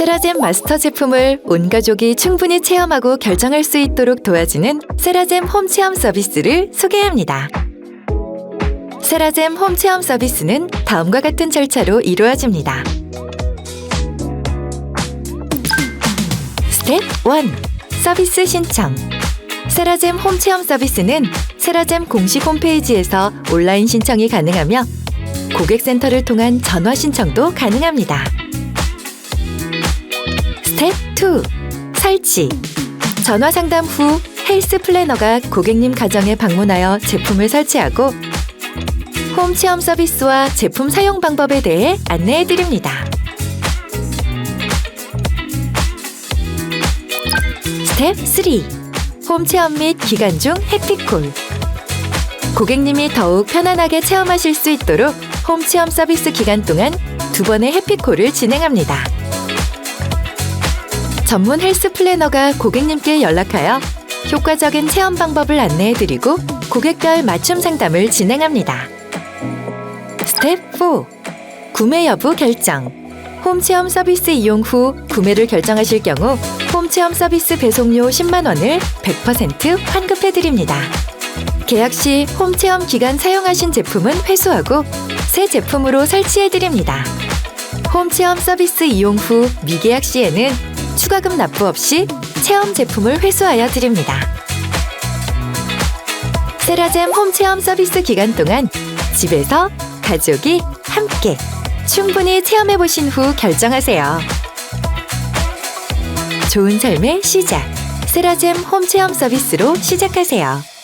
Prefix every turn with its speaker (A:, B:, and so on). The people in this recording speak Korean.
A: 세라젬 마스터 제품을 온 가족이 충분히 체험하고 결정할 수 있도록 도와주는 세라젬 홈 체험 서비스를 소개합니다. 세라젬 홈 체험 서비스는 다음과 같은 절차로 이루어집니다. 스텝 1. 서비스 신청. 세라젬 홈 체험 서비스는 세라젬 공식 홈페이지에서 온라인 신청이 가능하며 고객센터를 통한 전화 신청도 가능합니다. 스텝 2. 설치. 전화 상담 후 헬스 플래너가 고객님 가정에 방문하여 제품을 설치하고 홈 체험 서비스와 제품 사용 방법에 대해 안내해 드립니다. 스텝 3. 홈 체험 및 기간 중 해피콜. 고객님이 더욱 편안하게 체험하실 수 있도록 홈 체험 서비스 기간 동안 두 번의 해피콜을 진행합니다. 전문 헬스 플래너가 고객님께 연락하여 효과적인 체험 방법을 안내해드리고 고객별 맞춤 상담을 진행합니다. 스텝 4. 구매 여부 결정. 홈 체험 서비스 이용 후 구매를 결정하실 경우 홈 체험 서비스 배송료 10만 원을 100% 환급해 드립니다. 계약 시 홈 체험 기간 사용하신 제품은 회수하고 새 제품으로 설치해 드립니다. 홈 체험 서비스 이용 후 미계약 시에는 추가금 납부 없이 체험 제품을 회수하여 드립니다. 세라젬 홈 체험 서비스 기간 동안 집에서 가족이 함께 충분히 체험해 보신 후 결정하세요. 좋은 삶의 시작. 세라젬 홈 체험 서비스로 시작하세요.